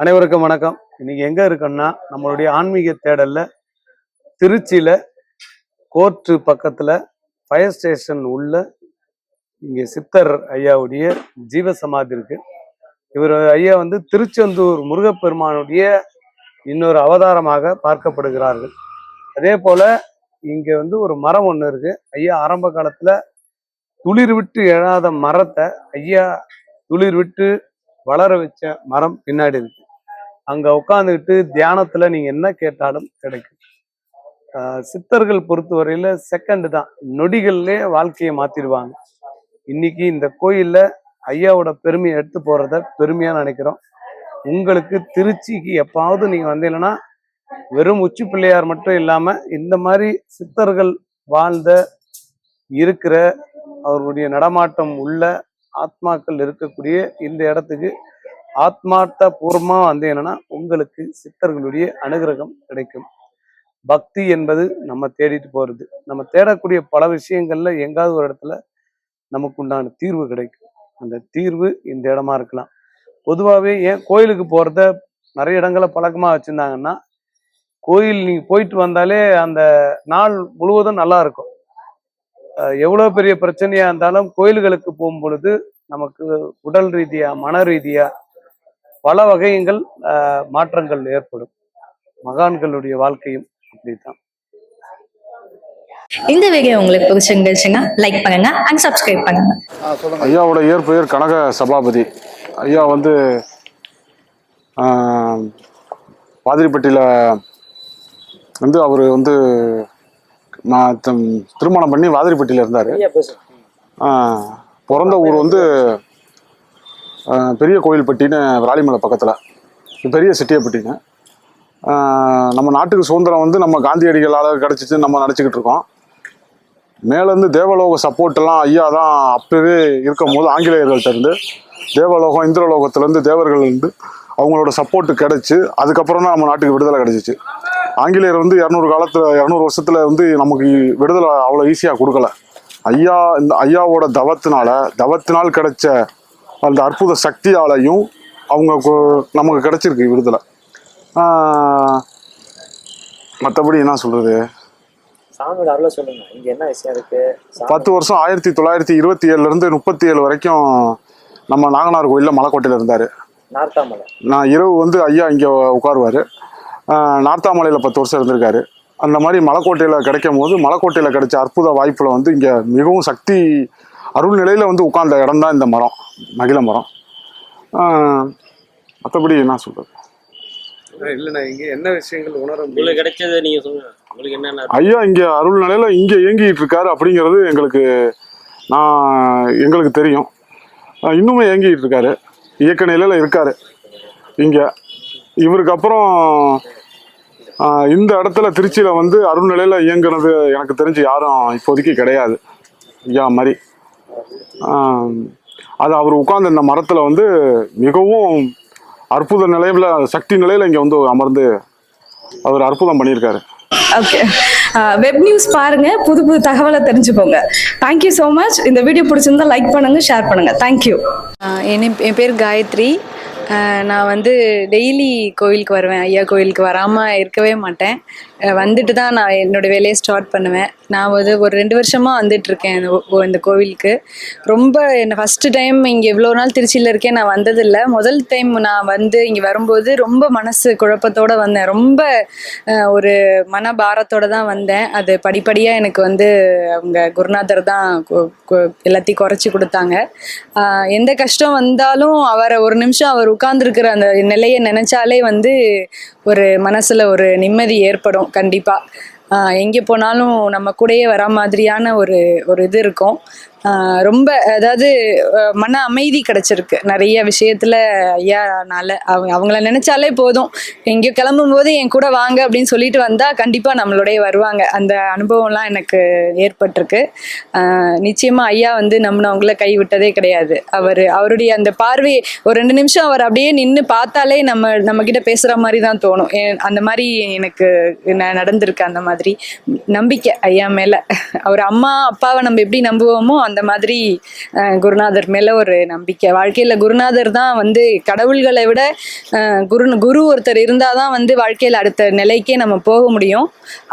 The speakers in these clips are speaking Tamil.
அனைவருக்கும் வணக்கம். இன்னைக்கு எங்க இருக்கோம்னா நம்மளுடைய ஆன்மீக தேடல்ல திருச்சியில கோர்ட்டு பக்கத்துல ஃபயர் ஸ்டேஷன் உள்ள இங்க சித்தர் ஐயாவுடைய ஜீவ சமாதி இருக்கு. இவர் ஐயா வந்து திருச்செந்தூர் முருகப்பெருமானுடைய இன்னொரு அவதாரமாக பார்க்கப்படுகிறார்கள். அதே போல இங்க வந்து ஒரு மரம் ஒண்ணு இருக்கு. ஐயா ஆரம்ப காலத்துல துளிர் விட்டு எழாத மரத்தை ஐயா துளிர் விட்டு வளர வச்ச மரம் பின்னாடி இருக்கு. அங்க உட்காந்துக்கிட்டு தியானத்துல நீங்க என்ன கேட்டாலும் கிடைக்கும். சித்தர்கள் பொறுத்தவரையில செகண்ட் தான். நொடிகள்லயே வாழ்க்கையை மாத்திடுவாங்க. இன்னைக்கு இந்த கோயில்ல ஐயாவோட பெருமையை எடுத்து போறத பெருமையா நினைக்கிறோம். உங்களுக்கு திருச்சிக்கு எப்பாவது நீங்க வந்தீங்கன்னா வெறும் உச்சி பிள்ளையார் மட்டும் இல்லாம இந்த மாதிரி சித்தர்கள் வாழ்ந்த இருக்கிற அவர்களுடைய நடமாட்டம் உள்ள ஆத்மாக்கள் இருக்கக்கூடிய இந்த இடத்துக்கு ஆத்மார்த்த வந்து வந்தீங்கன்னா உங்களுக்கு சித்தர்களுடைய அனுகிரகம் கிடைக்கும். பக்தி என்பது நம்ம தேடிட்டு போகிறது நம்ம தேடக்கூடிய பல விஷயங்கள்ல எங்காவது ஒரு இடத்துல நமக்கு உண்டான தீர்வு கிடைக்கும். அந்த தீர்வு இந்த இடமா இருக்கலாம். பொதுவாகவே ஏன் கோயிலுக்கு போகிறத நிறைய இடங்களை பழக்கமாக வச்சுருந்தாங்கன்னா கோயில் நீங்கள் போயிட்டு வந்தாலே அந்த நாள் முழுவதும் நல்லா இருக்கும். அஹ் எவ்வளவு பெரிய பிரச்சனையா இருந்தாலும் கோயில்களுக்கு போகும் பொழுது நமக்கு உடல் ரீதியா மன ரீதியா பல வகைகள் அஹ், மாற்றங்கள் ஏற்படும். மகான்களுடைய வாழ்க்கையும் அப்படித்தான். இந்த வீடியோ உங்களுக்கு பிடிச்சிருந்துச்சுன்னா லைக் பண்ணுங்க அண்ட் சப்ஸ்கிரைப் பண்ணுங்க. ஐயாவோட இயற்பெயர் கனக சபாபதி. ஐயா வந்து ஆஹ், பாதிரிப்பட்டியில் வந்து அவர் வந்து நான் திருமணம் பண்ணி வாதிரிப்பட்டியில் இருந்தார். பிறந்த ஊர் வந்து பெரிய கோயில்பட்டின்னு விராலிமலை பக்கத்தில். பெரிய சிட்டியப்பட்டின்னு நம்ம நாட்டுக்கு சுதந்திரம் வந்து நம்ம காந்தியடிகளால் கிடச்சிச்சு நம்ம நினச்சிக்கிட்டு இருக்கோம். மேலேருந்து தேவலோக சப்போர்ட் எல்லாம் ஐயா தான் அப்பவே இருக்கும் போது ஆங்கிலேயர்கள்ட்ட இருந்து தேவலோகம் இந்திரலோகத்திலேருந்து தேவர்கள் இருந்து அவங்களோட சப்போர்ட் கிடைச்சு அதுக்கப்புறம் தான் நம்ம நாட்டுக்கு விடுதலை கிடைச்சிச்சு. ஆங்கிலேயர் வந்து இரநூறு காலத்தில் இரநூறு வருஷத்துல வந்து நமக்கு விடுதலை அவ்வளோ ஈஸியாக கொடுக்கல. ஐயா இந்த ஐயாவோட தவத்தினால தவத்தினால் கிடைச்ச அந்த அற்புத சக்தியாலையும் அவங்க நமக்கு கிடைச்சிருக்கு விடுதலை. மற்றபடி என்ன சொல்கிறது பத்து வருஷம் ஆயிரத்தி தொள்ளாயிரத்தி இருபத்தி ஏழுல இருந்து முப்பத்தி ஏழு வரைக்கும் நம்ம நாகனார் கோயிலில் மலைக்கோட்டையில் இருந்தார். நான் இரவு வந்து ஐயா இங்கே உட்காருவார். நார்த்தாமலையில் பத்து வருஷம் இருந்திருக்காரு. அந்த மாதிரி மலைக்கோட்டையில் கிடைக்கும் போது மலைக்கோட்டையில் கிடைச்ச அற்புத வாய்ப்பில் வந்து இங்கே மிகவும் சக்தி அருள் நிலையில் வந்து உட்கார்ந்த இடம் தான் இந்த மரம் மகிழ மரம். மற்றபடி என்ன சொல்கிறது இல்லைண்ணா இங்க என்ன விஷயங்கள் உணர உங்களுக்கு கிடைச்சது நீங்க சொல்லுங்க. உங்களுக்கு என்னென்ன ஐயா இங்கே அருள் நிலையில இங்கே இயங்கிட்டு இருக்காரு அப்படிங்கிறது எங்களுக்கு நான் எங்களுக்கு தெரியும். இன்னுமே இயங்கிட்டு இருக்காரு. இயக்க நிலையில இருக்காரு. இங்கே இவருக்கு அப்புறம் இந்த இடத்துல திருச்சியில் வந்து அருள் நிலையில இயங்குனது எனக்கு தெரிஞ்சு யாரும் இப்போதைக்கு கிடையாது. ஐயா மாதிரி. அது அவர் உட்கார்ந்த இந்த மரத்தில் வந்து மிகவும் அற்புத நிலையில சக்தி நிலையில இங்கே வந்து அமர்ந்து அவர் அற்புதம் பண்ணியிருக்காரு. ஓகே. வெப் நியூஸ் பாருங்க. புது புது தகவலை தெரிஞ்சுக்கோங்க. தேங்க்யூ ஸோ மச் இந்த வீடியோ பிடிச்சிருந்தா லைக் பண்ணுங்க ஷேர் பண்ணுங்க. தேங்க்யூ என் என் பேர் காயத்ரி. நான் வந்து டெய்லி கோயிலுக்கு வருவேன். ஐயா கோயிலுக்கு வராமல் இருக்கவே மாட்டேன். வந்துட்டு தான் நான் என்னோடய வேலையை ஸ்டார்ட் பண்ணுவேன். நான் வந்து ஒரு ரெண்டு வருஷமாக வந்துட்டுருக்கேன் இந்த இந்த கோவிலுக்கு. ரொம்ப என்ன ஃபஸ்ட்டு டைம் இங்கே இவ்வளோ நாள் திருச்சியில் இருக்கேன். நான் வந்ததில்லை. முதல் டைம் நான் வந்து இங்கே வரும்போது ரொம்ப மனசு குழப்பத்தோடு வந்தேன். ரொம்ப ஒரு மன பாரத்தோட தான் வந்தேன். அது படிப்படியாக எனக்கு வந்து அவங்க குருநாதர் தான் எல்லாத்தையும் குறைச்சி கொடுத்தாங்க. எந்த கஷ்டம் வந்தாலும் அவரை ஒரு நிமிஷம் அவர் உட்கார்ந்துருக்கிற அந்த நிலையை நினைச்சாலே வந்து ஒரு மனசுல ஒரு நிம்மதி ஏற்படும் கண்டிப்பா. எங்கே போனாலும் நம்ம கூடயே வர மாதிரியான ஒரு ஒரு இது இருக்கும். ரொம்ப அதாவது மன அமைதி கிடைச்சிருக்கு. நிறைய விஷயத்துல ஐயானால அவங்க அவங்கள நினைச்சாலே போதும். எங்கேயோ கிளம்பும் போது என் கூட வாங்க அப்படின்னு சொல்லிட்டு வந்தா கண்டிப்பா நம்மளுடைய வருவாங்க. அந்த அனுபவம்லாம் எனக்கு ஏற்பட்டிருக்கு. நிச்சயமா ஐயா வந்து நம்பினவங்கள கைவிட்டதே கிடையாது. அவர் அவருடைய அந்த பார்வை ஒரு ரெண்டு நிமிஷம் அவர் அப்படியே நின்று பார்த்தாலே நம்ம நம்ம கிட்ட பேசுற மாதிரி தான் தோணும். அந்த மாதிரி எனக்கு ந- நடந்திருக்கு அந்த மாதிரி. நம்பிக்கை ஐயா மேல. அவர் அம்மா அப்பாவை நம்ம எப்படி நம்புவோமோ அந்த மாதிரி குருநாதர் மேல ஒரு நம்பிக்கை. வாழ்க்கையில குருநாதர் தான் வந்து கடவுள்களை விட குரு குரு ஒருத்தர் இருந்தால் தான் வந்து வாழ்க்கையில் அடுத்த நிலைக்கே நம்ம போக முடியும்.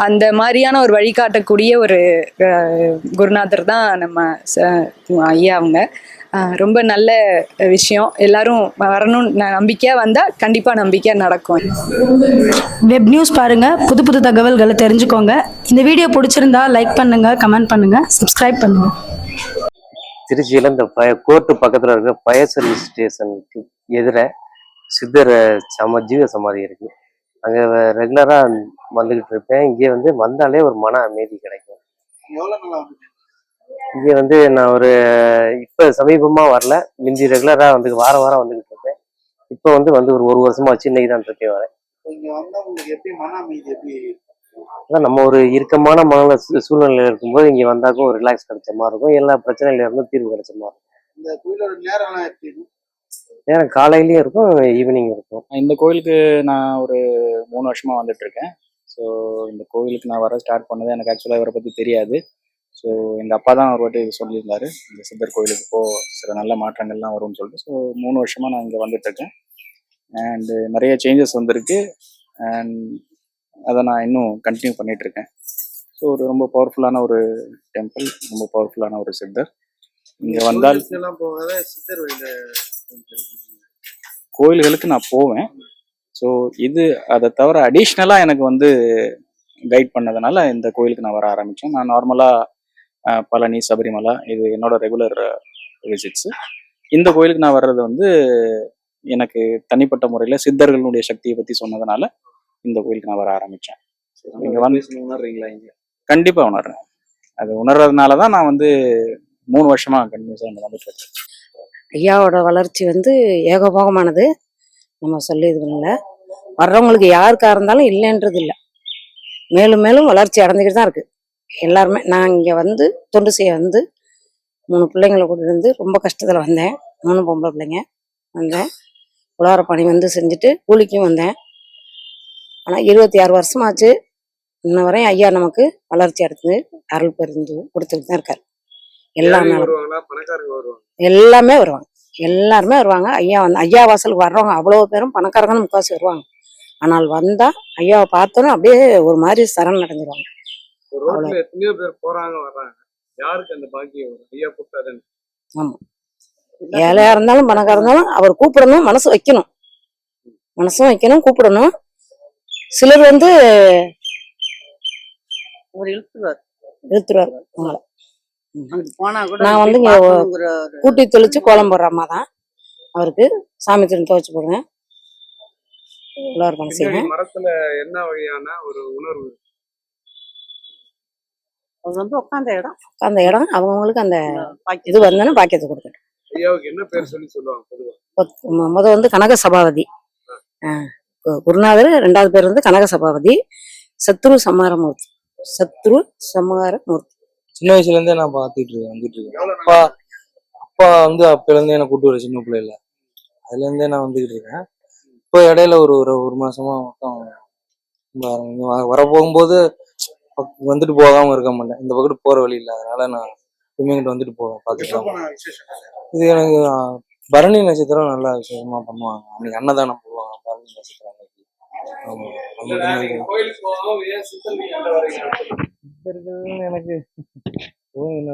அந்த மாதிரியான ஒரு வழிகாட்டக்கூடிய ஒரு குருநாதர் தான் நம்ம ச- ஐயா அவங்க. ரொம்ப நல்ல விஷயம். எல்லாரும் வரணும்னு நம்பிக்கையாக நம்பிக்கையா வந்தா கண்டிப்பா நம்பிக்கையா நடக்கும். வெப் நியூஸ் பாருங்க. புது புது தகவல்களை தெரிஞ்சுக்கோங்க. இந்த வீடியோ பிடிச்சிருந்தா லைக் பண்ணுங்க கமெண்ட் பண்ணுங்க சப்ஸ்கிரைப் பண்ணுங்க. திருச்சியில இந்த பய கோர்ட்டு பக்கத்துல இருக்கிற ஃபயர் சர்வீஸ் ஸ்டேஷனுக்கு எதிர சித்தர் சம ஜீவ சமாதி இருக்கு. அங்க ரெகுலரா வந்துகிட்டு இருப்பேன். இங்கே வந்து வந்தாலே ஒரு மன அமைதி கிடைக்கும். இங்கே வந்து நான் ஒரு இப்போ சமீபமா வரல. மிந்தி ரெகுலரா வந்து வார வாரம் வந்துகிட்டு இருப்பேன். இப்போ வந்து வந்து ஒரு ஒரு வருஷமா வச்சு இன்னைக்கு தான் திருப்பி வரேன் அதான் நம்ம ஒரு இறுக்கமான மன சூ- சூழ்நிலையில இருக்கும்போது இங்க வந்தாக்கும் ஒரு ரிலாக்ஸ் கிடைச்ச மாதிரி இருக்கும். எல்லா பிரச்சனையில இருந்தும் தீர்வு கிடைச்ச மாதிரி இருக்கும். இந்த கோயிலோட நேரம்லாம் எப்படி நேரம் காலையிலயும் இருக்கும் ஈவினிங் இருக்கும். இந்த கோயிலுக்கு நான் ஒரு மூணு வருஷமா வந்துட்டு இருக்கேன். ஸோ இந்த கோயிலுக்கு நான் வர ஸ்டார்ட் பண்ணது எனக்கு ஆக்சுவலாக இவரை பற்றி தெரியாது. ஸோ எங்கள் அப்பா தான் ஒரு வாட்டி சொல்லியிருந்தாரு இந்த சித்தர் கோயிலுக்கு போ சில நல்ல மாற்றங்கள்லாம் வரும்னு சொல்லிட்டு. ஸோ மூணு வருஷமா நான் இங்கே வந்துட்டு இருக்கேன். அண்டு நிறைய சேஞ்சஸ் வந்திருக்கு. அண்ட் அதை நான் இன்னும் கண்டினியூ பண்ணிட்டு இருக்கேன் ஸோ ஒரு ரொம்ப பவர்ஃபுல்லான ஒரு டெம்பிள் ரொம்ப பவர்ஃபுல்லான ஒரு சித்தர். இங்கே வந்தால் சித்தர் கோயில்களுக்கு நான் போவேன். ஸோ இது அதை தவிர அடிஷ்னலாக எனக்கு வந்து கைட் பண்ணதுனால இந்த கோயிலுக்கு நான் வர ஆரம்பித்தேன் நான் நார்மலாக பழனி சபரிமலை இது என்னோட ரெகுலர் விசிட்ஸு இந்த கோயிலுக்கு நான் வர்றது வந்து எனக்கு தனிப்பட்ட முறையில் சித்தர்களுடைய சக்தியை பற்றி சொன்னதுனால இந்த கோயிலுக்கு நான் வர ஆரம்பித்தேன் இங்கே வந்து உணர்றீங்களா இங்க? கண்டிப்பாக உணர்றேன். அது உணர்றதுனால தான் நான் வந்து மூணு வருஷமாக கண்டினியூஸாக இங்கே வந்துட்டு இருக்கேன். ஐயாவோட வளர்ச்சி வந்து ஏகபோகமானது. நம்ம சொல்லி இது பண்ணல வர்றவங்களுக்கு யாருக்கா இருந்தாலும் இல்லைன்றது இல்லை மேலும் மேலும் வளர்ச்சி அடைஞ்சுக்கிட்டு தான் இருக்கு. எல்லாருமே நான் இங்கே வந்து தொண்டு செய்ய வந்து மூணு பிள்ளைங்களை கூட்டிட்டு வந்து ரொம்ப கஷ்டத்தில் வந்தேன். மூணு பொம்பளை பிள்ளைங்க வந்தேன் உலர பணி வந்து செஞ்சுட்டு கூலிக்கும் வந்தேன். ஆனால் இருபத்தி ஆறு வருஷமாச்சு. இன்ன வரையும் ஐயா நமக்கு வளர்ச்சி அடைந்து அருள் பெருந்து கொடுத்துட்டு தான் இருக்காரு. எல்லா நாளும். வருவாங்களா? பணக்காரங்க வருவாங்க எல்லாமே வருவாங்க. எல்லாருமே வருவாங்க. ஐயா வந்து ஐயா வாசலுக்கு வர்றவங்க அவ்வளோ பேரும் பணக்காரங்க முக்காசு வருவாங்க. ஆனால் வந்தா ஐயாவை பார்த்தோன்னே அப்படியே ஒரு மாதிரி சரண் அடைஞ்சிருவாங்க. எத்தனையோ பேர் போறாங்க வர்றாங்க. யாருக்கு அந்த பாக்கியம் ஐயா கூப்பிட்டாதான்? ஆமா. ஏழையா இருந்தாலும் பணக்கார இருந்தாலும் அவர் கூப்பிடணும் மனசு வைக்கணும். மனசும் வைக்கணும் கூப்பிடணும். சிலர் வந்து இழுத்துருவார். கூட நான் வந்து கூட்டி தெளிச்சு கோலம் போடுற அம்மா தான். அவருக்கு சாமி திரும்ப துவைச்சு போடுவேன் பண்ண செய்வேன் மரத்துல என்ன வகையான ஒரு உணர்வு? அவர் வந்து உட்காந்த இடம். அந்த இடம். அவங்கவுங்களுக்கு அந்த இது வந்தோன்னே பாக்கியத்தை ஐயாவுக்கு என்ன பேர் சொல்லி சொல்லுவாங்க முத வந்து கனக சபாபதி. ஆஹ் குருநாதர் ரெண்டாவது பேர் வந்து கனக சபாபதி. சத்ரு சமாரமூர்த்தி. சத்ரு சமாரமூர்த்தி. சின்ன வயசுல இருந்தே நான் பார்த்துட்டு இருக்கேன் வந்துட்டு இருக்கேன். அப்பா அப்பா வந்து அப்பல இருந்தே என்ன கூட்டு வர சின்ன பிள்ளைல அதுல இருந்தே நான் வந்துகிட்டு இருக்கேன். இப்போ இடையில ஒரு ஒரு ஒரு மாசமா வ- வர போகும்போது பக்- வந்துட்டு போகாம இருக்க மாட்டேன். இந்த பக்கத்து போற வழி இல்லை அதனால நான் இவங்கிட்ட வந்துட்டு போவேன் பார்த்துக்கலாம் இது எனக்கு பரணி நட்சத்திரம் நல்லா விசேஷமா பண்ணுவாங்க. அன்னைக்கு அன்னதானம் போடுவாங்க பரணி நட்சத்திரம் அன்னைக்கு ஆமா. அந்த மாதிரி கோயிலுக்கு போகாம ஏன் சித்தர் வீட்டுல வரீங்க இருக்குதுன்னு எனக்கு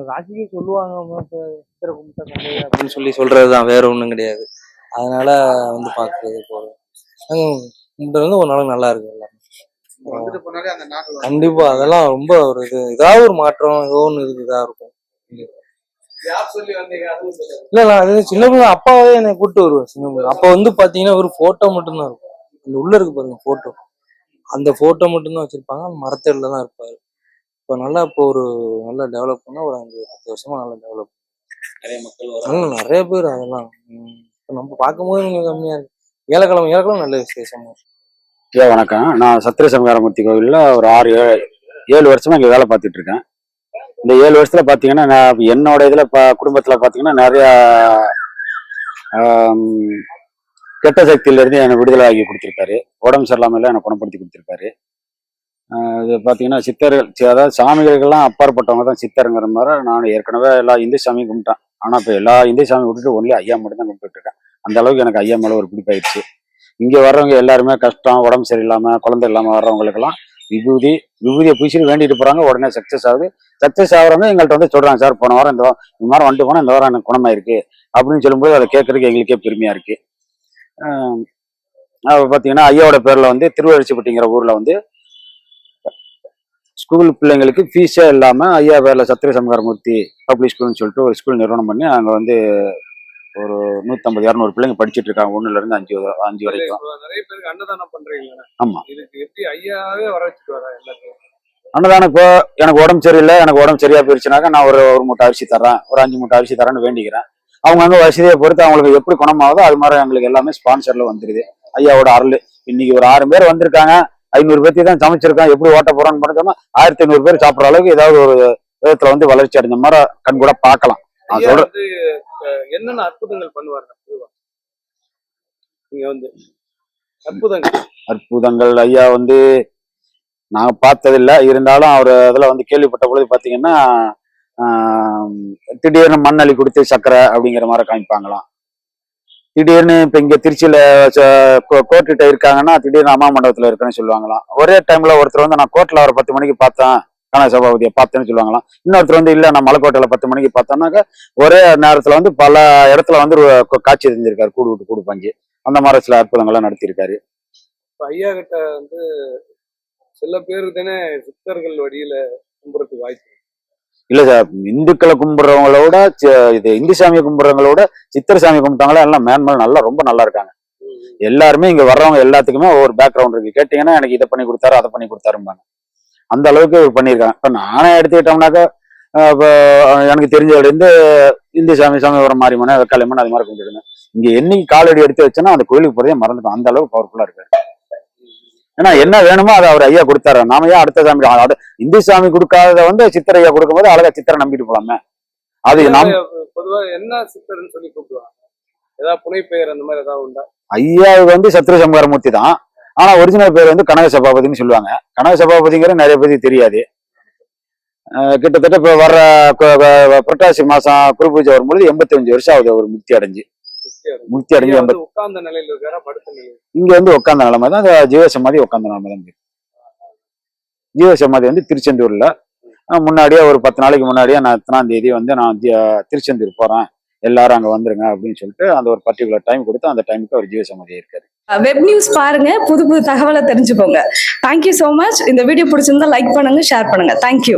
ராசிக்கு சொல்லுவாங்க சித்திரை கும்பிட்டா அப்படின்னு சொல்லி சொல்றதுதான் வேற ஒண்ணும் கிடையாது. அதனால வந்து பாக்குறது போறோம் கும்பிட்டு வந்து ஒரு நாள் நல்லா இருக்கு எல்லாமே. வந்துட்டு போனாலே அந்த நாள் கண்டிப்பா அதெல்லாம் ரொம்ப ஒரு இது ஏதாவது ஒரு மாற்றம் ஏதோ ஒன்று இருக்குதா இருக்கும். இல்ல நான் அது சின்ன பிள்ளை அப்பாவே என்னை கூப்பிட்டு வருவேன் சின்ன பிள்ளை. அப்ப வந்து பாத்தீங்கன்னா ஒரு போட்டோ மட்டும்தான் இருக்கும். அந்த உள்ள இருக்கு பாருங்க போட்டோ அந்த போட்டோ மட்டும்தான் வச்சிருப்பாங்க. அந்த மரத்தடியில தான் இருப்பாரு. இப்போ நல்லா இப்போ ஒரு நல்லா டெவலப் பண்ணா ஒரு அஞ்சு பத்து வருஷமா நல்லா டெவலப் நிறைய மக்கள் நல்லா நிறைய பேர் அதெல்லாம். இப்ப நம்ம பார்க்கும்போது கொஞ்சம் கம்மியா இருக்கு. ஏலக்கிழமை ஏலக்கிழமை நல்ல விசேஷமா. ஐயா வணக்கம். நான் சத்திர சமகாரமூர்த்தி கோவிலில் ஒரு ஆறு ஏழு ஏழு வருஷமா இங்கே வேலை பார்த்துட்டு இருக்கேன். இந்த ஏழு வருஷத்துல பாத்தீங்கன்னா நான் என்னோட இதில் குடும்பத்துல குடும்பத்தில் பார்த்தீங்கன்னா நிறையா சக்தியில கெட்ட சக்தியிலேருந்து என்னை விடுதலை ஆகி கொடுத்துருக்காரு. உடம்பு சரியில்லாமல் எனக்கு குணப்படுத்தி கொடுத்துருக்காரு. இது பார்த்தீங்கன்னா சித்தர்கள் அதாவது சாமிகளுக்கெல்லாம் அப்பாற்பட்டவங்க தான் சித்தருங்கிற மாதிரி நான் ஏற்கனவே எல்லா இந்து சாமியும் கும்பிட்டேன். ஆனால் இப்போ எல்லா இந்து சாமி விட்டுட்டு ஒன்லி ஐயா மட்டும் தான் கும்பிட்டு இருக்கேன். அந்த அளவுக்கு எனக்கு ஐயா மேலே ஒரு பிடிப்பாயிடுச்சு. இங்கே வர்றவங்க எல்லாருமே கஷ்டம் உடம்பு சரியில்லாமல் குழந்தை இல்லாமல் வர்றவங்களுக்கெல்லாம் விபூதி விபூதியை பூசிட்டு வேண்டிட்டு போகிறாங்க உடனே சக்ஸஸ் ஆகுது. சக்ஸஸ் ஆகுறவங்க எங்கள்கிட்ட வந்து சொல்கிறாங்க சார் போன வாரம் இந்த இந்த மாதிரி வந்துட்டு போனால் இந்த வாரம் எனக்கு குணமாயிருக்கு அப்படின்னு சொல்லும்போது அதை கேட்கறதுக்கு எங்களுக்கே பெருமையாக இருக்குது பார்த்தீங்கன்னா ஐயாவோட பேரில் வந்து திருவழிச்சிப்பட்டிங்கிற ஊரில் வந்து ஸ்கூல் பிள்ளைங்களுக்கு ஃபீஸே இல்லாமல் ஐயா பேரில் சத்திர சமகாரமூர்த்தி பப்ளிக் ஸ்கூல்னு சொல்லிட்டு ஒரு ஸ்கூல் நிறுவனம் பண்ணி அங்கே வந்து ஒரு நூற்றம்பது இரநூறு பிள்ளைங்க படிச்சிட்டு இருக்காங்க. ஒன்றுல இருந்து அஞ்சு அஞ்சு வரைக்கும். நிறைய பேருக்கு அன்னதானம் பண்றீங்க ஆமா. இதுக்கு எப்படி ஐயாவே வர வச்சுட்டு அன்னதானம் இப்போ எனக்கு உடம்பு சரியில்லை எனக்கு உடம்பு சரியா போயிருச்சுனாக்கா நான் ஒரு ஒரு மூட்டை அரிசி தரேன் ஒரு அஞ்சு மூட்டை அரிசி தரேன்னு வேண்டிக்கிறேன். அவங்க அங்கே வசதியை பொறுத்து அவங்களுக்கு எப்படி குணமாகுதோ அது மாதிரி எங்களுக்கு எல்லாமே ஸ்பான்சர்ல வந்துருது. ஐயாவோட அருள். இன்னைக்கு ஒரு ஆறு பேர் வந்திருக்காங்க. ஐநூறு பேர்த்தி தான் சமைச்சிருக்கான் எப்படி ஓட்ட போறோம்னு பண்ணோம்னா ஆயிரத்தி ஐநூறு பேர் சாப்பிட்ற அளவுக்கு ஏதாவது ஒரு விதத்துல வந்து வளர்ச்சி அடைஞ்ச மாதிரி கண் கூட பார்க்கலாம். என்னென்ன அற்புதங்கள் பண்ணுவாரு நீங்க வந்து. அற்புதங்கள். அற்புதங்கள். ஐயா வந்து நான் பார்த்ததில்ல. இருந்தாலும் அவர் அதில் வந்து கேள்விப்பட்ட பொழுது பார்த்தீங்கன்னா திடீர்னு மண்ணள்ளி கொடுத்து சக்கரை அப்படிங்கிற மாதிரி காமிப்பாங்களாம். திடீர்னு இப்போ இங்கே திருச்சியில் கோர்ட்டுகிட்ட இருக்காங்கன்னா திடீர்னு அம்மா மண்டபத்தில் இருக்குன்னு சொல்லுவாங்களாம். ஒரே டைமில் ஒருத்தர் வந்து நான் கோர்ட்டில் ஒரு பத்து மணிக்கு பார்த்தேன். கனக சபாபதியை பார்த்தேன்னு சொல்லுவாங்களாம். இன்னொருத்தர் வந்து இல்லை நான் மலைக்கோட்டையில் பத்து மணிக்கு பார்த்தோன்னாக்கா ஒரே நேரத்தில் வந்து பல இடத்துல வந்து காட்சி தெரிஞ்சிருக்காரு. கூடு விட்டு கூடு பஞ்சு. அந்த மாதிரி சில அற்புதங்கள்லாம் நடத்தியிருக்காரு. ஐயா கிட்ட வந்து சில பேர் தானே சித்தர்கள் வழியில கும்புறதுக்கு வாய்ப்பு. இல்ல சார் இந்துக்களை கும்பிடுறவங்களோட இது இந்து சாமியை கும்பிடுறவங்களோட சித்திர சாமி கும்பிட்டவங்கள எல்லாம் மேன்மேல் நல்லா ரொம்ப நல்லா இருக்காங்க. எல்லாருமே இங்க வர்றவங்க எல்லாத்துக்குமே ஒவ்வொரு பேக்ரவுண்ட் இருக்கு. கேட்டீங்கன்னா எனக்கு இதை பண்ணி கொடுத்தாரு அதை பண்ணி கொடுத்தாரும்பாங்க. அந்த அளவுக்கு பண்ணியிருக்காங்க. இப்ப நானே எடுத்துக்கிட்டோம்னாக்கா இப்போ எனக்கு தெரிஞ்சதுல இருந்து இந்து சாமி சாமிபுரம் மாரியம்மன் வெக்காளியம்மன் அது மாதிரி கும்பிட்டுருங்க இங்க என்னைக்கு காலடி எடுத்து வச்சேன்னா அந்த கோயிலுக்கு போறதே மறந்துட்டோம். அந்த அளவுக்கு பவர்ஃபுல்லா இருக்கு ஏன்னா என்ன வேணுமோ அதை அவர் ஐயா கொடுத்தாரு. நாம ஏன் அடுத்த சாமி இந்து சாமி கொடுக்காதத வந்து சித்திர ஐயா கொடுக்கும்போது அழகா சித்திரை நம்பிட்டு போலாமே. அது நாம் ஐயா பொதுவா என்ன சித்தர்னு சொல்லி கூப்பிடுவாங்க? ஏதாவது புனை பெயர் அந்த மாதிரி ஏதாவது உண்டா? ஐயாவுக்கு வந்து சத்ரு சம்ஹாரமூர்த்தி தான். ஆனா ஒரிஜினல் பேர் வந்து கனக சபாபதினு சொல்லுவாங்க. கனக சபாபதிங்கிற நிறைய பேருக்கு தெரியாது. கிட்டத்தட்ட இப்போ வர்ற புரட்டாசி மாசம் குரு பூஜை வரும்பொழுது எண்பத்தஞ்சு வருஷம் ஆகுது அவர் முக்தி அடைஞ்சு. முக்தி அடைஞ்சு உட்கார்ந்த நிலையில இங்க வந்து உட்காந்த நிலைமை தான். அந்த ஜீவசமாதி உட்காந்த நிலைமை தான். ஜீவசமாதி வந்து திருச்செந்தூர்ல. முன்னாடியே ஒரு பத்து நாளைக்கு முன்னாடியே நான் எத்தனாம் தேதி வந்து நான் திருச்செந்தூர் போறேன். எல்லாரும் அங்க வந்துருங்க அப்படின்னு சொல்லிட்டு அந்த ஒரு பர்டிகுலர் டைம் கொடுத்து அந்த டைமுக்கு அவர் ஜீவசமாதி இருக்காரு. வெப் நியூஸ் பாருங்க புது புது தகவலை தெரிஞ்சுக்கோங்க. தேங்க்யூ ஸோ மச் இந்த வீடியோ பிடிச்சிருந்தா லைக் பண்ணுங்க ஷேர் பண்ணுங்க. Thank you